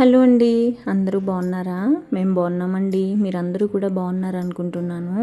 Hello అండి. అందరూ బాగున్నారా? మేము బాగున్నామండి. మీరందరూ కూడా బాగున్నారు అనుకుంటున్నాను.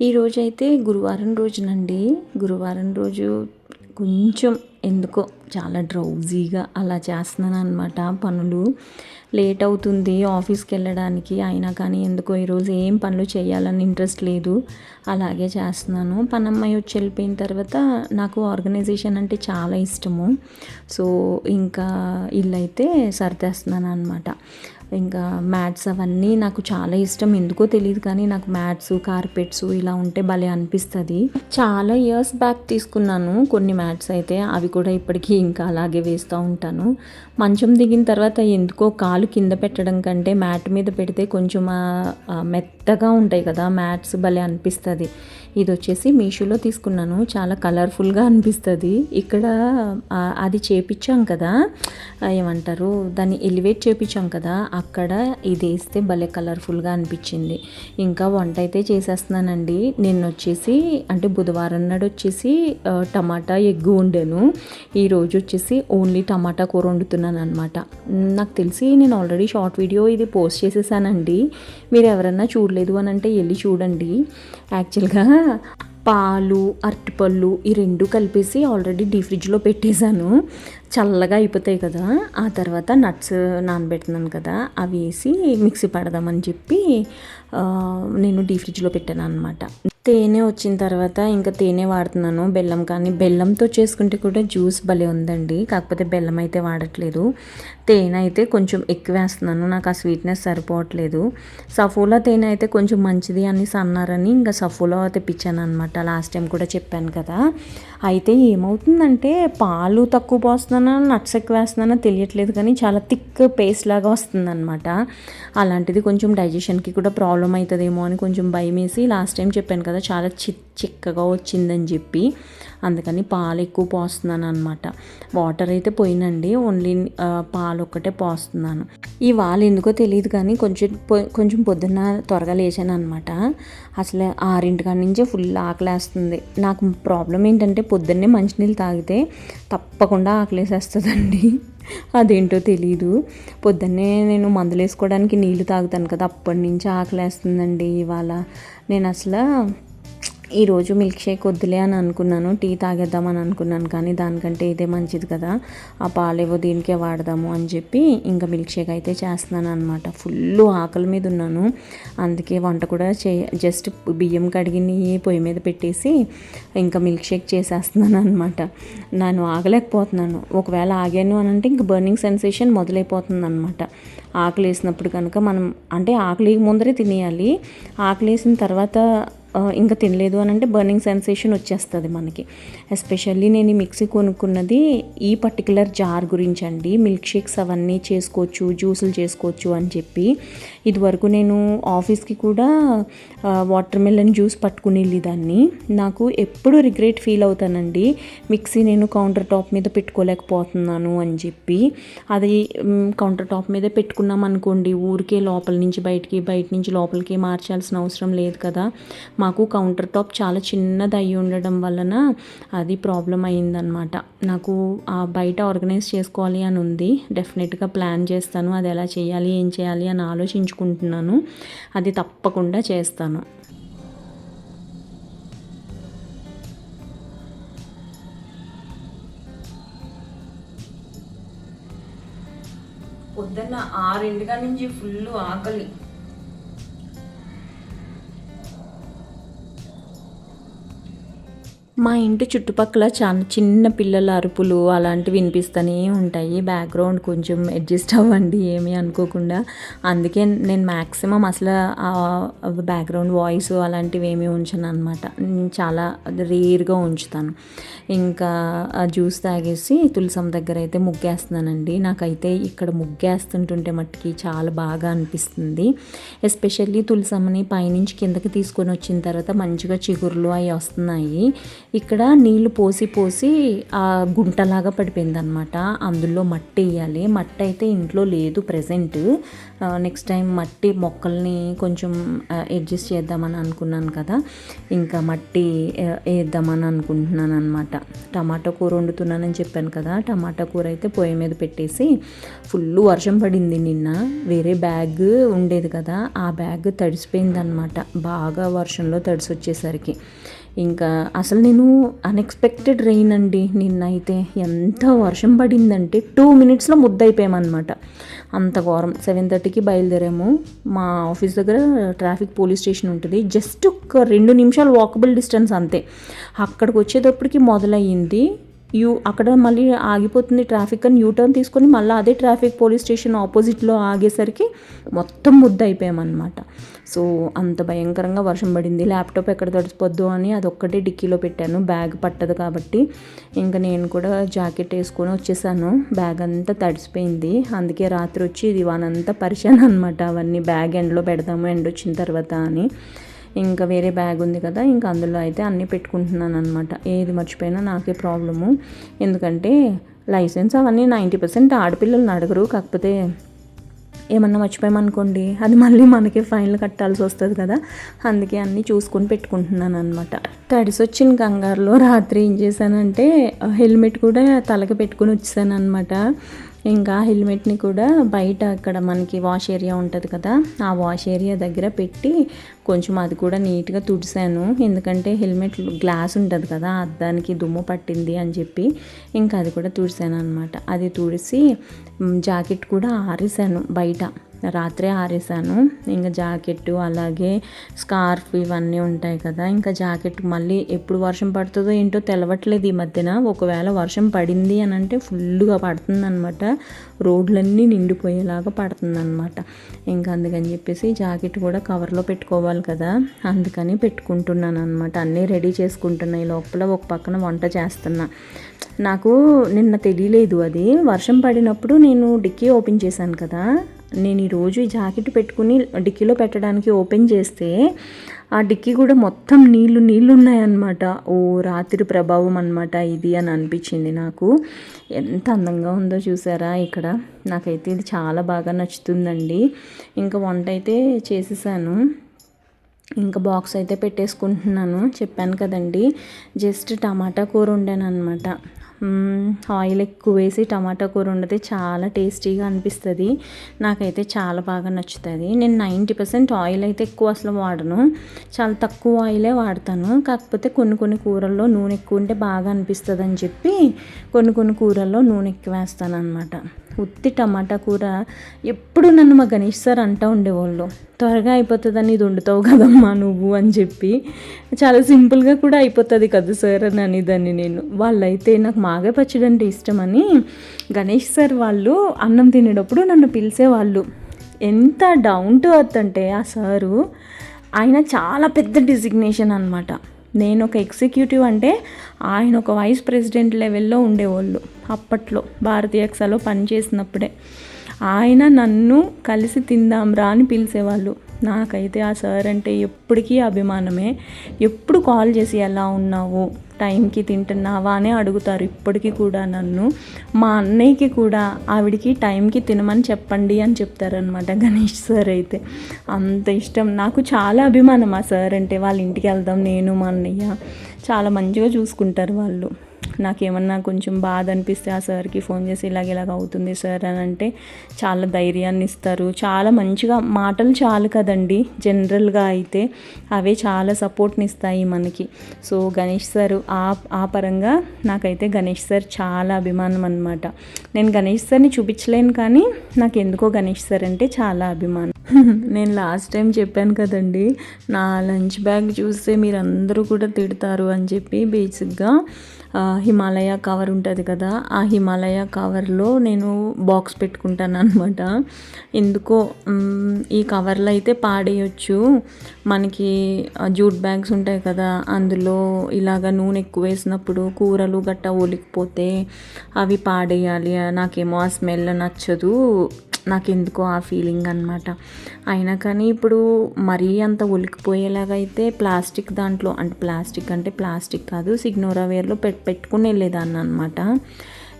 ఈరోజు అయితే గురువారం రోజునండి. గురువారం రోజు కొంచెం ఎందుకో చాలా డ్రౌజీగా అలా చేస్తున్నాను అనమాట పనులు. లేట్ అవుతుంది ఆఫీస్కి వెళ్ళడానికి అయినా కానీ ఎందుకో ఈరోజు ఏం పనులు చేయాలని ఇంట్రెస్ట్ లేదు. అలాగే చేస్తున్నాను. పనమ్మాయి వచ్చి వెళ్ళిపోయిన తర్వాత నాకు ఆర్గనైజేషన్ అంటే చాలా ఇష్టము. సో ఇంకా ఇల్లు అయితే సర్దేస్తున్నాను అనమాట ఇంకా మ్యాట్స్ అవన్నీ నాకు చాలా ఇష్టం. ఎందుకో తెలియదు కానీ నాకు మ్యాట్స్ కార్పెట్స్ ఇలా ఉంటే భలే అనిపిస్తుంది. చాలా ఇయర్స్ బ్యాక్ తీసుకున్నాను కొన్ని మ్యాట్స్ అయితే. అవి కూడా ఇప్పటికీ ఇంకా అలాగే వేస్తూ ఉంటాను. మంచం దిగిన తర్వాత ఎందుకో కాలు కింద పెట్టడం కంటే మ్యాట్ మీద పెడితే కొంచెం మెత్తగా ఉంటాయి కదా మ్యాట్స్ భలే అనిపిస్తుంది. ఇది వచ్చేసి మీషోలో తీసుకున్నాను. చాలా కలర్ఫుల్గా అనిపిస్తుంది. ఇక్కడ అది చేపించాం కదా ఏమంటారు దాన్ని ఎలివేట్ చేపించాం కదా అక్కడ ఇది వేస్తే భలే కలర్ఫుల్గా అనిపించింది. ఇంకా వంట అయితే చేసేస్తున్నానండి. నిన్న వచ్చేసి అంటే బుధవారం నాడు వచ్చేసి టమాటా ఎగ్గు వండాను. ఈరోజు వచ్చేసి ఓన్లీ టమాటా కూర వండుతున్నాను అనమాట నాకు తెలిసి నేను ఆల్రెడీ షార్ట్ వీడియో ఇది పోస్ట్ చేసేసానండి. మీరు ఎవరన్నా చూడలేదు అని అంటే వెళ్ళి చూడండి. యాక్చువల్గా పాలు అరటిపళ్ళు ఈ రెండు కలిపేసి ఆల్రెడీ డీ ఫ్రిడ్జ్లో పెట్టేశాను. చల్లగా అయిపోతాయి కదా ఆ తర్వాత నట్స్ నానబెట్టినాను కదా అవి వేసి మిక్సీ పడదామని చెప్పి నేను డీ ఫ్రిడ్జ్లో పెట్టాను అనమాట తేనె వచ్చిన తర్వాత ఇంకా తేనె వాడుతున్నాను. బెల్లం కానీ బెల్లంతో చేసుకుంటే కూడా జ్యూస్ భలే ఉందండి. కాకపోతే బెల్లం అయితే వాడట్లేదు. తేనె అయితే కొంచెం ఎక్కువ వేస్తున్నాను నాకు ఆ స్వీట్నెస్ సరిపోవట్లేదు. సఫోలా తేనె అయితే కొంచెం మంచిది అనేసి అన్నారని ఇంకా సఫోలా తెప్పించాను అనమాట లాస్ట్ టైం కూడా చెప్పాను కదా. అయితే ఏమవుతుందంటే పాలు తక్కువ పోస్తున్నానో నట్స్ ఎక్కువ వేస్తున్నానో తెలియట్లేదు కానీ చాలా థిక్ పేస్ట్ లాగా వస్తుందన్నమాట. అలాంటిది కొంచెం డైజెషన్కి కూడా ప్రాబ్లం అవుతుందేమో అని కొంచెం భయం వేసి లాస్ట్ టైం చెప్పాను కదా చాలా చి చిక్కగా వచ్చిందని చెప్పి. అందుకని పాలు ఎక్కువ పోస్తున్నాను అనమాట వాటర్ అయితే పోయినండి ఓన్లీ పాలు ఒక్కటే పోస్తున్నాను. ఈ వాళ్ళు ఎందుకో తెలియదు కానీ కొంచెం కొంచెం పొద్దున్న త్వరగా లేచాను అనమాట అసలు ఆరింటికాడ నుంచే ఫుల్ ఆకలేస్తుంది. నాకు ప్రాబ్లం ఏంటంటే పొద్దున్నే మంచినీళ్ళు తాగితే తప్పకుండా ఆకలేసేస్తుందండి. అదేంటో తెలీదు. పొద్దున్నే నేను మందులు వేసుకోవడానికి నీళ్ళు తాగుతాను కదా అప్పటి నుంచి ఆకలేస్తుందండి ఇవాళ. నేను అసలు ఈరోజు మిల్క్ షేక్ వద్దులే అని అనుకున్నాను. టీ తాగేద్దామని అనుకున్నాను కానీ దానికంటే ఇదే మంచిది కదా. ఆ పాలేవో దీనికే వాడదాము అని చెప్పి ఇంకా మిల్క్ షేక్ అయితే చేస్తున్నాను అనమాట ఫుల్ ఆకలి మీద ఉన్నాను. అందుకే వంట కూడా చే జస్ట్ బియ్యం కడిగిని పొయ్యి మీద పెట్టేసి ఇంకా మిల్క్ షేక్ చేసేస్తున్నాను అనమాట నేను ఆగలేకపోతున్నాను. ఒకవేళ ఆగాను అని అంటే ఇంకా బర్నింగ్ సెన్సేషన్ మొదలైపోతుంది అనమాట ఆకలి వేసినప్పుడు కనుక మనం అంటే ఆకలి ముందరే తినేయాలి. ఆకలి వేసిన తర్వాత ఇంకా తినలేదు అని అంటే బర్నింగ్ సెన్సేషన్ వచ్చేస్తుంది మనకి. ఎస్పెషల్లీ నేను ఈ మిక్సీ కొనుక్కున్నది ఈ పర్టికులర్ జార్ గురించి అండి మిల్క్ షేక్స్ అవన్నీ చేసుకోవచ్చు జ్యూసులు చేసుకోవచ్చు అని చెప్పి. ఇదివరకు నేను ఆఫీస్కి కూడా వాటర్ మెలన్ జ్యూస్ పట్టుకుని వెళ్ళేదాన్ని నాకు ఎప్పుడు రిగ్రెట్ ఫీల్ అవుతానండి. మిక్సీ నేను కౌంటర్ టాప్ మీద పెట్టుకోలేకపోతున్నాను అని చెప్పి. అది కౌంటర్ టాప్ మీద పెట్టుకున్నాం అనుకోండి ఊరికే లోపల నుంచి బయటికి బయట నుంచి లోపలికి మార్చాల్సిన అవసరం లేదు కదా. మాకు కౌంటర్ టాప్ చాలా చిన్నది అయి ఉండడం వలన అది ప్రాబ్లం అయిందనమాట నాకు ఆ బయట ఆర్గనైజ్ చేసుకోవాలి అని ఉంది. డెఫినెట్గా ప్లాన్ చేస్తాను. అది ఎలా చేయాలి ఏం చేయాలి అని ఆలోచించుకుంటున్నాను. అది తప్పకుండా చేస్తాను. పొద్దున్న ఆరింటిగా నుంచి ఫుల్ ఆకలి. మా ఇంటి చుట్టుపక్కల చాలా చిన్న పిల్లల అరుపులు అలాంటివి వినిపిస్తూనే ఉంటాయి. బ్యాక్గ్రౌండ్ కొంచెం అడ్జస్ట్ అవ్వండి ఏమీ అనుకోకుండా. అందుకే నేను మ్యాక్సిమం అసలు బ్యాక్గ్రౌండ్ వాయిస్ అలాంటివి ఏమీ ఉంచను అనమాట చాలా రేర్గా ఉంచుతాను. ఇంకా జ్యూస్ తాగేసి తులసం దగ్గర అయితే ముగ్గేస్తున్నానండి. నాకైతే ఇక్కడ ముగ్గేస్తుంటుంటే మట్టుకి చాలా బాగా అనిపిస్తుంది. ఎస్పెషల్లీ తులసమ్మని పైనుంచి కిందకి తీసుకొని వచ్చిన తర్వాత మంచిగా చిగురులు అవి వస్తున్నాయి. ఇక్కడ నీళ్ళు పోసి పోసి ఆ గుంటలాగా పడిపోయింది అనమాట అందులో మట్టి వేయాలి. మట్టి అయితే ఇంట్లో లేదు ప్రజెంట్ నెక్స్ట్ టైం మట్టి మొక్కల్ని కొంచెం అడ్జస్ట్ చేద్దామని అనుకున్నాను కదా. ఇంకా మట్టి వేద్దామని అనుకుంటున్నాను అనమాట టమాటా కూర వండుతున్నానని చెప్పాను కదా. టమాటా కూర అయితే పొయ్యి మీద పెట్టేసి ఫుల్ వర్షం పడింది నిన్న. వేరే బ్యాగ్ ఉండేది కదా. ఆ బ్యాగ్ తడిసిపోయింది అనమాట బాగా వర్షంలో తడిసి వచ్చేసరికి ఇంకా అసలు నేను అన్ఎక్స్పెక్టెడ్ రెయిన్ అండి. నిన్న అయితే ఎంత వర్షం పడిందంటే టూ మినిట్స్లో ముద్దయిపోయామన్నమాట. అంత ఘోరం. సెవెన్ థర్టీకి బయలుదేరాము. మా ఆఫీస్ దగ్గర ట్రాఫిక్ పోలీస్ స్టేషన్ ఉంటుంది. జస్ట్ ఒక రెండు నిమిషాలు వాకబుల్ డిస్టెన్స్ అంతే. అక్కడికి వచ్చేటప్పటికి మొదలయ్యింది. యూ అక్కడ మళ్ళీ ఆగిపోతుంది ట్రాఫిక్ అని యూటర్న్ తీసుకొని మళ్ళీ అదే ట్రాఫిక్ పోలీస్ స్టేషన్ ఆపోజిట్లో ఆగేసరికి మొత్తం ముద్ద అయిపోయామన్నమాట సో అంత భయంకరంగా వర్షం పడింది. ల్యాప్టాప్ ఎక్కడ తడిసిపోద్దు అని అదొక్కటే డిక్కీలో పెట్టాను. బ్యాగ్ పట్టదు కాబట్టి ఇంకా నేను కూడా జాకెట్ వేసుకొని వచ్చేసాను. బ్యాగ్ అంతా తడిసిపోయింది. అందుకే రాత్రి వచ్చి ఇది వానంతా పరిచాను అనమాట అవన్నీ బ్యాగ్ ఎండలో పెడదాము ఎండ వచ్చిన తర్వాత అని. ఇంకా వేరే బ్యాగ్ ఉంది కదా ఇంకా అందులో అయితే అన్నీ పెట్టుకుంటున్నాను అనమాట ఏది మర్చిపోయినా నాకే ప్రాబ్లము. ఎందుకంటే లైసెన్స్ అవన్నీ నైంటీ పర్సెంట్ ఆడపిల్లలు అడగరు. కాకపోతే ఏమన్నా మర్చిపోయామనుకోండి అది మళ్ళీ మనకి ఫైన్లు కట్టాల్సి వస్తుంది కదా. అందుకే అన్నీ చూసుకొని పెట్టుకుంటున్నాను అనమాట తడిసి వచ్చిన కంగారులో రాత్రి ఏం చేశానంటే హెల్మెట్ కూడా తలకి పెట్టుకుని వచ్చేసాను అనమాట ఇంకా హెల్మెట్ని కూడా బయట అక్కడ మనకి వాష్ ఏరియా ఉంటుంది కదా ఆ వాష్ ఏరియా దగ్గర పెట్టి కొంచెం అది కూడా నీట్గా తుడిసాను ఎందుకంటే హెల్మెట్ గ్లాస్ ఉంటుంది కదా అద్దానికి దుమ్ము పట్టింది అని చెప్పి ఇంకా అది కూడా తుడిసాను అనమాట అది తుడిసి జాకెట్ కూడా ఆరేసాను బయట. రాత్రే ఆరేసాను. ఇంకా జాకెట్ అలాగే స్కార్ఫ్ ఇవన్నీ ఉంటాయి కదా. ఇంకా జాకెట్ మళ్ళీ ఎప్పుడు వర్షం పడుతుందో ఏంటో తెలవట్లేదు ఈ మధ్యన. ఒకవేళ వర్షం పడింది అని అంటే ఫుల్గా పడుతుందనమాట రోడ్లన్నీ నిండిపోయేలాగా పడుతుందనమాట ఇంకా అందుకని చెప్పేసి జాకెట్ కూడా కవర్లో పెట్టుకోవాలి కదా. అందుకని పెట్టుకుంటున్నాను అనమాట అన్నీ రెడీ చేసుకుంటున్నా. ఈ లోపల ఒక పక్కన వంట చేస్తున్నా. నాకు నిన్న తెలియలేదు అది. వర్షం పడినప్పుడు నేను డిక్కీ ఓపెన్ చేశాను కదా. నేను ఈరోజు ఈ జాకెట్ పెట్టుకుని డిక్కీలో పెట్టడానికి ఓపెన్ చేస్తే ఆ డిక్కీ కూడా మొత్తం నీళ్ళు నీళ్ళు ఉన్నాయన్నమాట ఓ రాత్రి ప్రభావం అనమాట ఇది అని అనిపించింది నాకు. ఎంత అందంగా ఉందో చూసారా ఇక్కడ. నాకైతే ఇది చాలా బాగా నచ్చుతుందండి. ఇంకా వంట అయితే చేసేసాను. ఇంకా బాక్స్ అయితే పెట్టేసుకుంటున్నాను. చెప్పాను కదండి. జస్ట్ టమాటా కూర వండాను అనమాట ఆయిల్ ఎక్కువ వేసి టమాటా కూర వండితే చాలా టేస్టీగా అనిపిస్తుంది. నాకైతే చాలా బాగా నచ్చుతుంది. నేను నైంటీ పర్సెంట్ ఆయిల్ అయితే ఎక్కువ అసలు వాడను. చాలా తక్కువ ఆయిలే వాడతాను. కాకపోతే కొన్ని కొన్ని కూరల్లో నూనె ఎక్కువ ఉంటే బాగా అనిపిస్తుంది అని చెప్పి కొన్ని కొన్ని కూరల్లో నూనె ఎక్కువ వేస్తాను అనమాట ఉత్తి టమాటా కూర ఎప్పుడు నన్ను మా గణేష్ సార్ అంటూ ఉండేవాళ్ళు. త్వరగా అయిపోతుందని ఇది వండుతావు కదమ్మా నువ్వు అని చెప్పి. చాలా సింపుల్గా కూడా అయిపోతుంది కదా సార్ అని అనేదాన్ని నేను. వాళ్ళైతే నాకు మాగే పచ్చడి అంటే ఇష్టమని గణేష్ సార్ వాళ్ళు అన్నం తినేటప్పుడు నన్ను పిలిచేవాళ్ళు. ఎంత డౌన్ టు అర్త్ అంటే ఆ సారు ఆయన చాలా పెద్ద డిజిగ్నేషన్ అనమాట నేను ఒక ఎగ్జిక్యూటివ్ అంటే ఆయన ఒక వైస్ ప్రెసిడెంట్ లెవెల్లో ఉండేవాళ్ళు అప్పట్లో భారతీయ ఎక్సాలో పనిచేసినప్పుడే. ఆయన నన్ను కలిసి తిందాం రా అని పిలిచేవాళ్ళు. నాకైతే ఆ సార్ అంటే ఎప్పటికీ అభిమానమే. ఎప్పుడు కాల్ చేసి ఎలా ఉన్నావు? టైంకి తింటున్నావా అని అడుగుతారు ఇప్పటికీ కూడా నన్ను. మా అన్నయ్యకి కూడా ఆవిడికి టైంకి తినమని చెప్పండి అని చెప్తారనమాట గణేష్ సార్ అయితే. అంత ఇష్టం. నాకు చాలా అభిమానం ఆ సార్ అంటే వాళ్ళ ఇంటికి వెళ్దాం నేను మా అన్నయ్య. చాలా మంచిగా చూసుకుంటారు వాళ్ళు. నాకేమన్నా కొంచెం బాధ అనిపిస్తే ఆ సార్కి ఫోన్ చేసి ఇలాగ ఇలాగ అవుతుంది సార్ అని అంటే చాలా ధైర్యాన్ని ఇస్తారు. చాలా మంచిగా మాటలు చాలు కదండి. జనరల్గా అయితే అవే చాలా సపోర్ట్ని ఇస్తాయి మనకి. సో గణేష్ సార్ ఆ ఆ పరంగా నాకైతే గణేష్ సార్ చాలా అభిమానం అనమాట నేను గణేష్ సార్ని చూపించలేను కానీ నాకు ఎందుకో గణేష్ సార్ అంటే చాలా అభిమానం. నేను లాస్ట్ టైం చెప్పాను కదండి నా లంచ్ బ్యాగ్ చూస్తే మీరు అందరూ కూడా తిడతారు అని చెప్పి బేసిక్గా హిమాలయ కవర్ ఉంటుంది కదా ఆ హిమాలయ కవర్లో నేను బాక్స్ పెట్టుకుంటాను అనమాట ఎందుకో ఈ కవర్లో అయితే పాడేయచ్చు. మనకి జూట్ బ్యాగ్స్ ఉంటాయి కదా అందులో ఇలాగ నూనె ఎక్కువ వేసినప్పుడు కూరలు గట్టా ఒలికిపోతే అవి పాడేయాలి. నాకేమో ఆ స్మెల్ నచ్చదు. నాకు ఎందుకో ఆ ఫీలింగ్ అనమాట అయినా కానీ ఇప్పుడు మరీ అంత ఒలికిపోయేలాగా అయితే ప్లాస్టిక్ దాంట్లో అంటే ప్లాస్టిక్ అంటే ప్లాస్టిక్ కాదు సిగ్నోరా వేర్లో పెట్ పెట్టుకుని వెళ్ళేదాన్ని అనమాట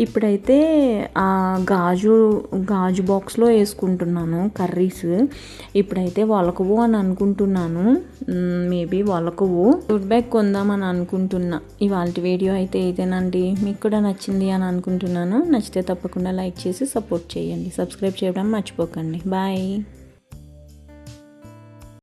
ఇప్పుడైతే ఆ గాజు గాజు బాక్స్లో వేసుకుంటున్నాను కర్రీస్. ఇప్పుడైతే వలకవు అని అనుకుంటున్నాను. మేబీ వలకవు ఫుడ్ బ్యాగ్ కొందామని అనుకుంటున్నా. ఇవాళ వీడియో అయితే ఇదేనండి. మీకు కూడా నచ్చింది అని అనుకుంటున్నాను. నచ్చితే తప్పకుండా లైక్ చేసి సపోర్ట్ చేయండి. సబ్స్క్రైబ్ చేయడం మర్చిపోకండి. బాయ్.